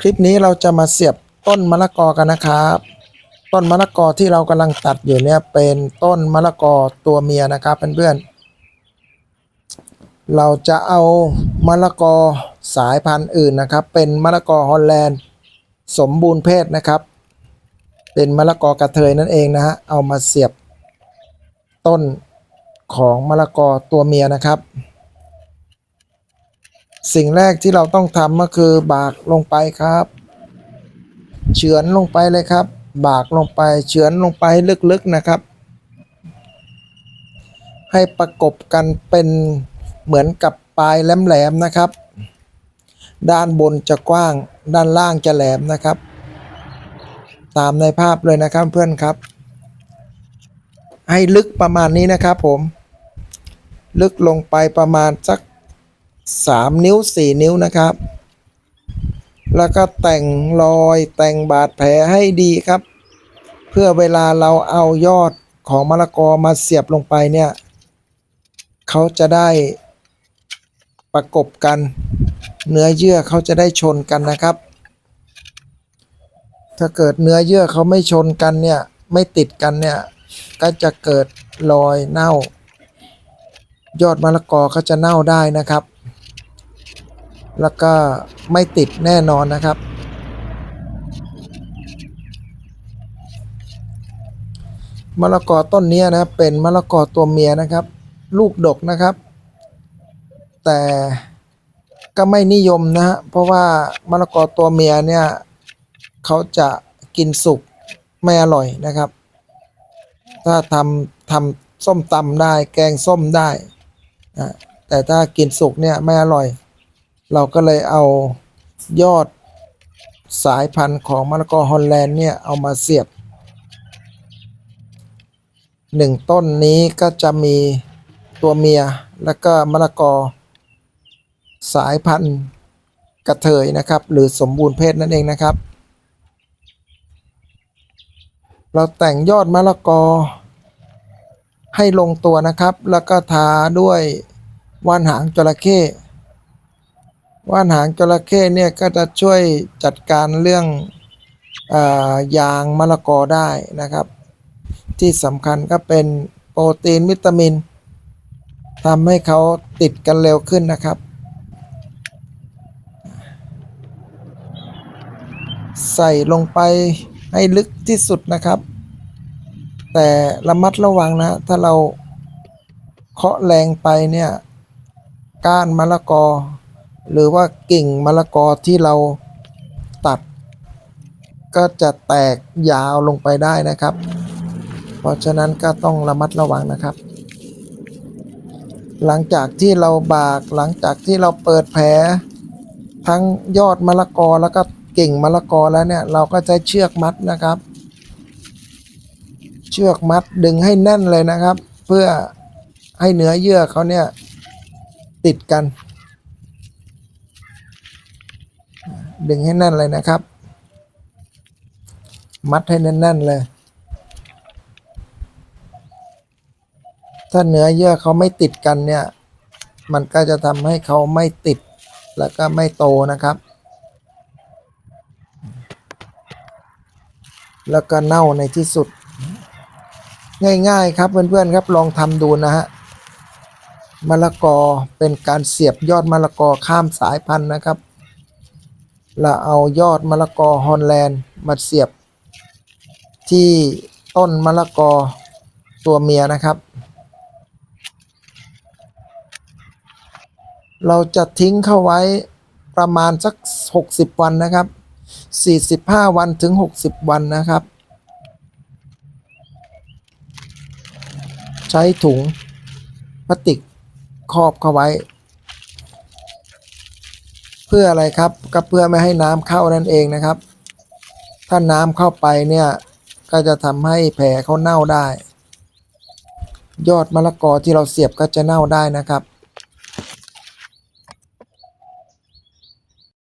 คลิปนี้เราจะมาเสียบต้นมะละกอกันนะครับ ต้นมะละกอที่เรากำลังตัดอยู่เนี่ยเป็นต้นมะละกอตัวเมียนะครับเพื่อนๆ เราจะเอามะละกอสายพันธุ์อื่นนะครับ เป็นมะละกอฮอลแลนด์สมบูรณ์เพศนะครับ เป็นมะละกอกระเทยนั่นเองนะฮะเอามาเสียบต้นของมะละกอตัวเมียนะครับ สิ่งแรกที่เราต้องทำก็คือบากลงไปครับ เฉือนลงไปเลยครับ บากลงไปเฉือนลงไปลึกๆนะครับ ให้ประกบกันเป็นเหมือนกับปลายแหลมๆนะครับ ด้านบนจะกว้าง ด้านล่างจะแหลมนะครับ ตามในภาพเลยนะครับเพื่อนครับ ให้ลึกประมาณนี้นะครับผม ลึกลงไปประมาณสัก 3 นิ้ว 4 นิ้วนะครับ แล้วก็แต่งรอยแต่งบาดแผลให้ดีครับ เพื่อเวลาเราเอายอดของมะละกอมาเสียบลงไปเนี่ยเขาจะได้ประกบกัน เนื้อเยื่อเขาจะได้ชนกันนะครับ ถ้าเกิดเนื้อเยื่อเขาไม่ชนกันเนี่ยไม่ติดกันเนี่ยก็จะเกิดรอยเน่า ยอดมะละกอก็จะเน่าได้นะครับ แล้วก็ไม่ติดแน่นอนนะครับ มะละกอต้นนี้นะเป็นมะละกอตัวเมียนะครับ ลูกดกนะครับ แต่ก็ไม่นิยมนะฮะเพราะว่ามะละกอตัวเมียเนี่ยเขาจะกินสุกไม่อร่อยนะครับ ถ้าทำทำส้มตำได้แกงส้มได้นะแต่ถ้ากินสุกเนี่ยไม่อร่อย เราก็เลยเอายอดสายพันธุ์ของมะละกอฮอลแลนด์เนี่ย เอามาเสียบหนึ่งต้นนี้ก็จะมีตัวเมียแล้วก็มะละกอ สายพันธุ์กระเทยนะครับ หรือสมบูรณ์เพศนั่นเองนะครับ เราแต่งยอดมะละกอ ให้ลงตัวนะครับ แล้วก็ทาด้วยว่านหางจระเข้ ว่านหางจระเข้เนี่ยก็จะช่วยจัดการเรื่องอยางมะละกอได้นะครับ ที่สำคัญก็เป็นโปรตีนวิตามินทำให้เขาติดกันเร็วขึ้นนะครับ ใส่ลงไปให้ลึกที่สุดนะครับ แต่ระมัดระวังนะ ถ้าเราเคาะแรงไปเนี่ย ก้านมะละกอ หรือว่ากิ่งมะละกอที่เราตัด ก็จะแตกยาวลงไปได้นะครับ เพราะฉะนั้นก็ต้องระมัดระวังนะครับ หลังจากที่เราบากหลังจากที่เราเปิดแผลทั้งยอดมะละกอแล้วก็กิ่งมะละกอแล้วเนี่ยเราก็ใช้เชือกมัดนะครับ เชือกมัดดึงให้แน่นเลยนะครับ เพื่อให้เนื้อเยื่อเขาเนี่ยติดกัน ดึงให้แน่นเลยนะครับ มัดให้แน่นๆเลย ถ้าเนื้อเยื่อเขาไม่ติดกันเนี่ย มันก็จะทำให้เขาไม่ติดแล้วก็ไม่โตนะครับ แล้วก็เน่าในที่สุด ง่ายๆครับเพื่อนๆครับลองทำดูนะฮะมะละกอเป็นการเสียบยอดมะละกอข้ามสายพันธุ์นะครับ เราเอายอดมะละกอฮอลแลนด์มาเสียบ ที่ต้นมะละกอตัวเมียนะครับ เราจะทิ้งเข้าไว้ประมาณสัก 60 วันนะครับ 45 วันถึง 60 วันนะครับ ใช้ถุงพลาสติกครอบเข้าไว้ เพื่ออะไรครับก็เพื่อไม่ให้น้ำเข้านั่นเองนะครับ ถ้าน้ำเข้าไปเนี่ยก็จะทำให้แผลเขาเน่าได้ ยอดมะละกอที่เราเสียบก็จะเน่าได้นะครับ